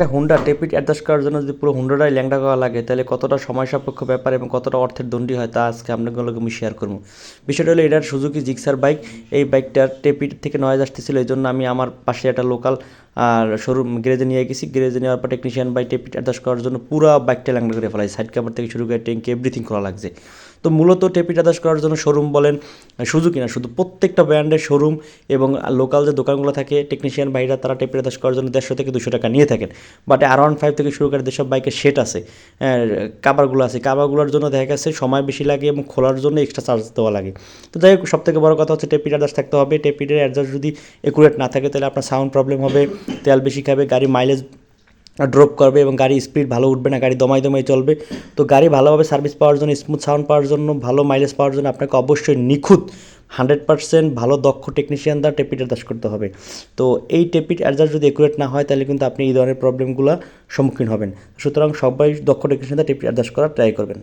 একটা Honda টেপিট adjust করার জন্য যদি পুরো হুন্ডাটাই ল্যাংটা করা লাগে, তাহলে কতটা সময় সাপেক্ষ ব্যাপার এবং কতটা অর্থের দণ্ডি হয় তা আজকে আপনাগুলোকে আমি শেয়ার করব। বিষয়টা হলো এটার সুজুকি জিক্সার বাইক এই বাইকটার টেপিট থেকে নয়েজ আসতেছিল, এই জন্য আমি আমার পাশে একটা লোকাল আর শোরুম গ্যারেজে নিয়ে গেছি। গ্যারেজে নেওয়ার পর টেকনিশিয়ান বাই টেপিট অ্যাডজাস্ট করার জন্য পুরো বাইকটা ল্যাংড়া করে ফেলাই সাইড কাভার থেকে শুরু করে ট্যাঙ্কি এভরিথিং করা লাগছে। তো মূলত টেপিট অ্যাডজাস্ট করার জন্য শোরুম বলেন সুজুকি না, শুধু প্রত্যেকটা ব্র্যান্ডের শোরুম এবং লোকাল যে দোকানগুলো থাকে টেকনিশিয়ান ভাইরা তারা টেপিট অ্যাডজাস্ট করার জন্য দেড়শো থেকে দুশো টাকা নিয়ে থাকেন। বাট আর ওয়ান ফাইভ থেকে শুরু করে যেসব বাইকের সেট আছে কাবারগুলো আছে কাবারগুলোর জন্য দেখা গেছে সময় বেশি লাগে এবং খোলার জন্য এক্সট্রা চার্জ দেওয়া লাগে। তো যাই হোক সব থেকে বড় কথা হচ্ছে টেপিট অ্যাডজাস্ট থাকতে হবে। টেপিটের অ্যাডজাস্ট যদি একুরেট না থাকে, তাহলে আপনার সাউন্ড প্রবলেম হবে। তেল বেশি খাবে, গাড়ি মাইলেজ ড্রপ করবে এবং গাড়ি স্পিড ভালো উঠবে না, গাড়ি দমাই দমাই চলবে। তো গাড়ি ভালোভাবে সার্ভিস পাওয়ার জন্য স্মুথ সাউন্ড পাওয়ার জন্য, ভালো মাইলেজ পাওয়ার জন্য আপনাকে অবশ্যই নিখুঁত হান্ড্রেড পার্সেন্ট ভালো দক্ষ টেকনিশিয়ান দ্বারা টেপিট অ্যাডজাস্ট করতে হবে। তো এই টেপিট অ্যাডজাস্ট যদি একুরেট না হয়, তাহলে কিন্তু আপনি এই ধরনের প্রবলেমগুলো সম্মুখীন হবেন। সুতরাং সবাই দক্ষ টেকনিশিয়ান দ্বারা টেপিট অ্যাডজাস্ট করার ট্রাই করবেন।